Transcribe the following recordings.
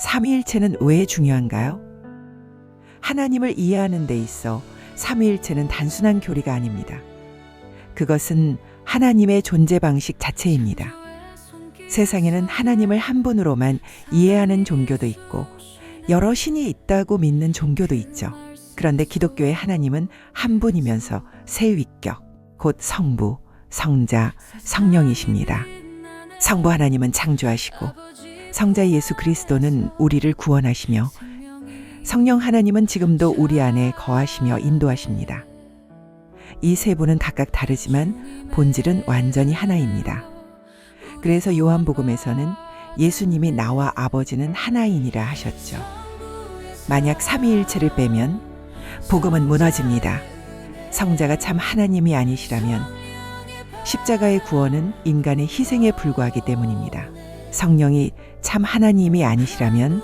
삼위일체는 왜 중요한가요? 하나님을 이해하는 데 있어 삼위일체는 단순한 교리가 아닙니다. 그것은 하나님의 존재 방식 자체입니다. 세상에는 하나님을 한 분으로만 이해하는 종교도 있고 여러 신이 있다고 믿는 종교도 있죠. 그런데 기독교의 하나님은 한 분이면서 세 위격, 곧 성부, 성자, 성령이십니다. 성부 하나님은 창조하시고 성자 예수 그리스도는 우리를 구원하시며 성령 하나님은 지금도 우리 안에 거하시며 인도하십니다. 이 세 분은 각각 다르지만 본질은 완전히 하나입니다. 그래서 요한복음에서는 예수님이 나와 아버지는 하나이니라 하셨죠. 만약 삼위일체를 빼면 복음은 무너집니다. 성자가 참 하나님이 아니시라면 십자가의 구원은 인간의 희생에 불과하기 때문입니다. 성령이 참 하나님이 아니시라면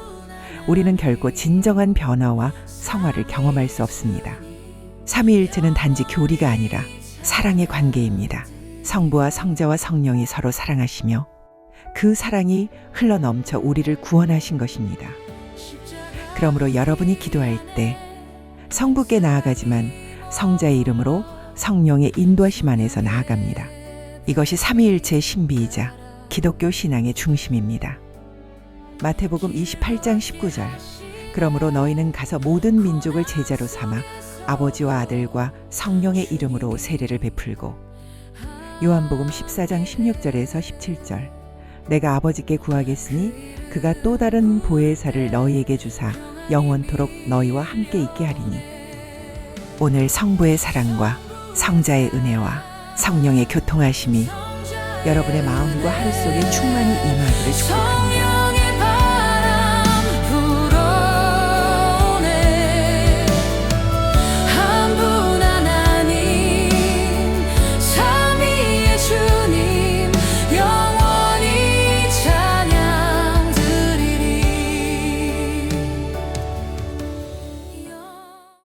우리는 결코 진정한 변화와 성화를 경험할 수 없습니다. 삼위일체는 단지 교리가 아니라 사랑의 관계입니다. 성부와 성자와 성령이 서로 사랑하시며 그 사랑이 흘러 넘쳐 우리를 구원하신 것입니다. 그러므로 여러분이 기도할 때 성부께 나아가지만 성자의 이름으로 성령의 인도하심 안에서 나아갑니다. 이것이 삼위일체의 신비이자 기독교 신앙의 중심입니다. 마태복음 28장 19절. 그러므로 너희는 가서 모든 민족을 제자로 삼아 아버지와 아들과 성령의 이름으로 세례를 베풀고 요한복음 14장 16절에서 17절. 내가 아버지께 구하겠으니 그가 또 다른 보혜사를 너희에게 주사 영원토록 너희와 함께 있게 하리니. 오늘 성부의 사랑과 성자의 은혜와 성령의 교통하심이 여러분의 마음과 하루 속에 충만히 임하기를 축복합니다.